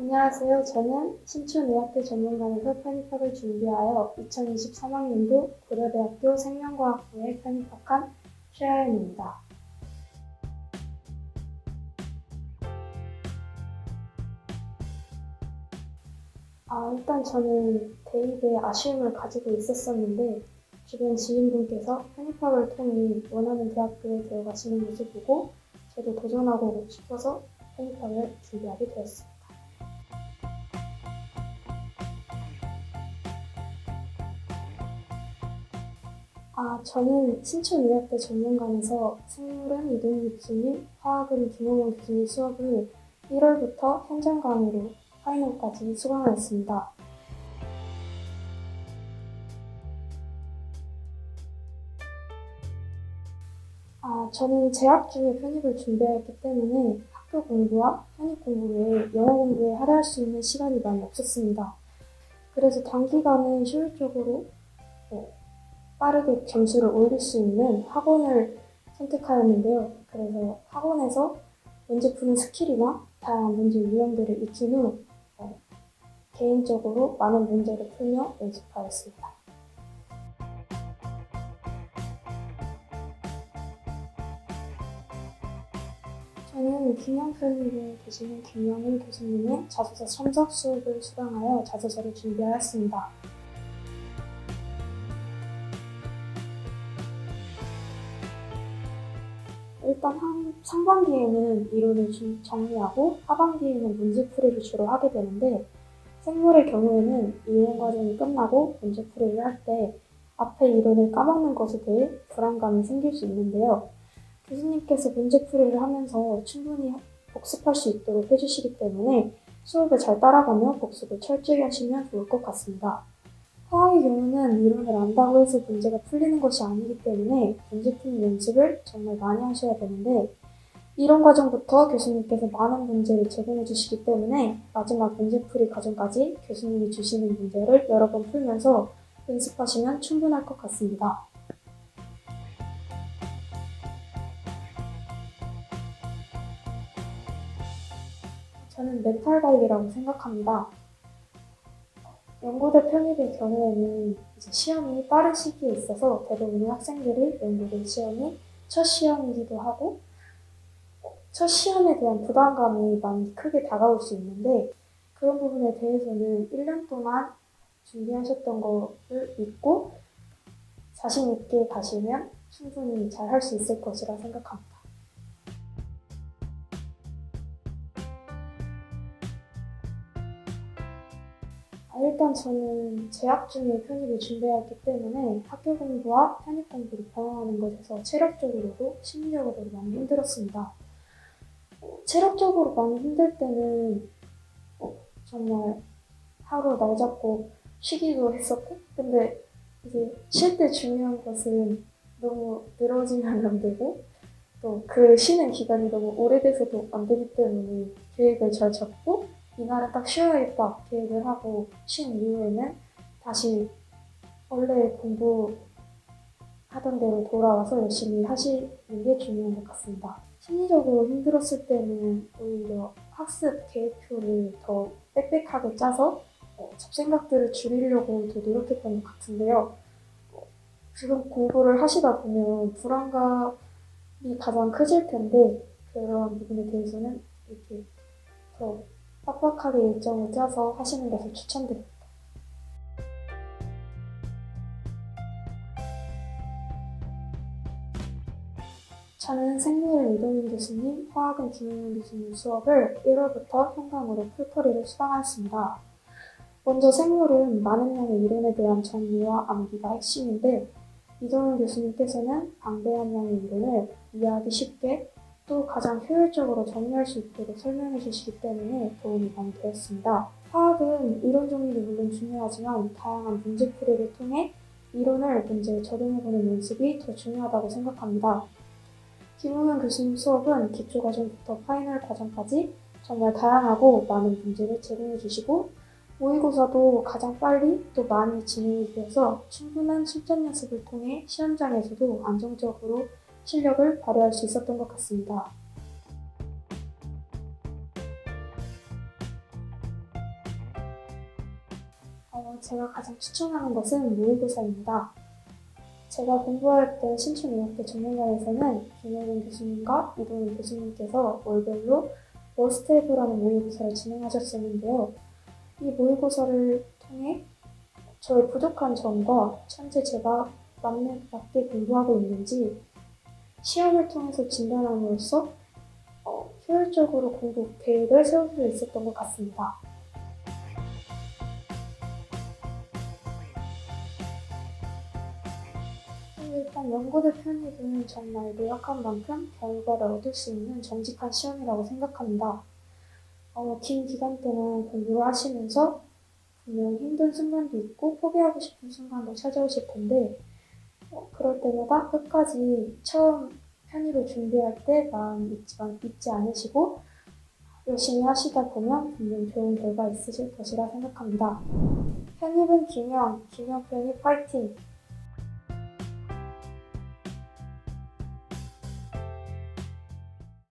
안녕하세요. 저는 신촌의학대 전문관에서 편입학을 준비하여 2023학년도 고려대학교 생명과학부에 편입학한 최하연입니다. 아, 일단 저는 대입에 아쉬움을 가지고 있었었는데 주변 지인분께서 편입학을 통해 원하는 대학교에 들어가시는 것을 보고 저도 도전하고 싶어서 편입학을 준비하게 되었습니다. 아, 저는 신촌의학대 전문관에서 생물은 이동희 교수님, 화학은 김호영 교수님 수업을 1월부터 현장 강의로 파이널까지 수강하였습니다. 아, 저는 재학 중에 편입을 준비하였기 때문에 학교 공부와 편입 공부 외에 영어 공부에 할애할 수 있는 시간이 많이 없었습니다. 그래서 단기간에 효율적으로 어, 빠르게 점수를 올릴 수 있는 학원을 선택하였는데요. 그래서 학원에서 문제 푸는 스킬이나 다양한 문제 유형들을 익힌 후 어, 개인적으로 많은 문제를 풀며 연습하였습니다. 저는 김영편님에 계시는 김영일 교수님의 자소서 첨삭 수업을 수강하여 자소서를 준비하였습니다. 일단 한 상반기에는 이론을 좀 정리하고 하반기에는 문제풀이를 주로 하게 되는데 생물의 경우에는 이론 과정이 끝나고 문제풀이를 할 때 앞에 이론을 까먹는 것에 대해 불안감이 생길 수 있는데요. 교수님께서 문제풀이를 하면서 충분히 복습할 수 있도록 해주시기 때문에 수업을 잘 따라가며 복습을 철저히 하시면 좋을 것 같습니다. 화학의 경우는 이론을 안다고 해서 문제가 풀리는 것이 아니기 때문에 문제 푸는 연습을 정말 많이 하셔야 되는데 이론 과정부터 교수님께서 많은 문제를 제공해 주시기 때문에 마지막 문제풀이 과정까지 교수님이 주시는 문제를 여러 번 풀면서 연습하시면 충분할 것 같습니다. 저는 멘탈 관리라고 생각합니다. 연구대 편입의 경우에는 이제 시험이 빠른 시기에 있어서 대부분의 학생들이 연구대 시험이 첫 시험이기도 하고 첫 시험에 대한 부담감이 많이 크게 다가올 수 있는데 그런 부분에 대해서는 1년 동안 준비하셨던 거를 믿고 자신 있게 가시면 충분히 잘 할 수 있을 것이라 생각합니다. 일단 저는 재학 중에 편입을 준비했기 때문에 학교 공부와 편입 공부를 병행하는 것에서 체력적으로도 심리적으로도 많이 힘들었습니다. 체력적으로 많이 힘들 때는 어, 정말 하루 날 잡고 쉬기도 했었고 근데 이제 쉴 때 중요한 것은 너무 늘어지면 안 되고 또 그 쉬는 기간이 너무 오래돼서도 안 되기 때문에 계획을 잘 잡고 이날은 딱 쉬어야겠다 계획을 하고 쉰 이후에는 다시 원래 공부 하던 대로 돌아와서 열심히 하시는 게 중요한 것 같습니다. 심리적으로 힘들었을 때는 오히려 학습 계획표를 더 빽빽하게 짜서 어, 잡생각들을 줄이려고 더 노력했던 것 같은데요. 어, 지금 공부를 하시다 보면 불안감이 가장 크실 텐데 그런 부분에 대해서는 이렇게 더 빡빡하게 일정을 짜서 하시는 것을 추천드립니다. 저는 생물은 이동윤 교수님, 화학은 김용윤 교수님 수업을 1월부터 현강으로 풀거리를 수강하였습니다. 먼저 생물은 많은 양의 이론에 대한 정리와 암기가 핵심인데 이동윤 교수님께서는 방대한 양의 이론을 이해하기 쉽게 또 가장 효율적으로 정리할 수 있도록 설명해 주시기 때문에 도움이 많이 되었습니다. 화학은 이론 정리도 물론 중요하지만 다양한 문제 풀이를 통해 이론을 문제에 적용해보는 연습이 더 중요하다고 생각합니다. 김웅현 교수님 수업은 기초 과정부터 파이널 과정까지 정말 다양하고 많은 문제를 제공해 주시고 모의고사도 가장 빨리 또 많이 진행이 되어서 충분한 실전 연습을 통해 시험장에서도 안정적으로 실력을 발휘할 수 있었던 것 같습니다. 어, 제가 가장 추천하는 것은 모의고사입니다. 제가 공부할 때 신촌의학대 전문가에서는 김혜린 교수님과 이동훈 교수님께서 월별로 머스테이브라는 모의고사를 진행하셨었는데요. 이 모의고사를 통해 저의 부족한 점과 현재 제가 맞는, 맞게 공부하고 있는지 시험을 통해서 진단함으로써 어, 효율적으로 공부 계획을 세울 수 있었던 것 같습니다. 일단 연고대 편입은 정말 노력한 만큼 결과를 얻을 수 있는 정직한 시험이라고 생각합니다. 어, 긴 기간 동안 공부를 하시면서 분명 힘든 순간도 있고 포기하고 싶은 순간도 찾아오실 텐데 어, 그럴 때마다 끝까지 처음 편입을 준비할 때 마음 잊지, 잊지 않으시고 열심히 하시다 보면 분명 좋은 결과 있으실 것이라 생각합니다. 편입은 김영, 김영 편입 파이팅!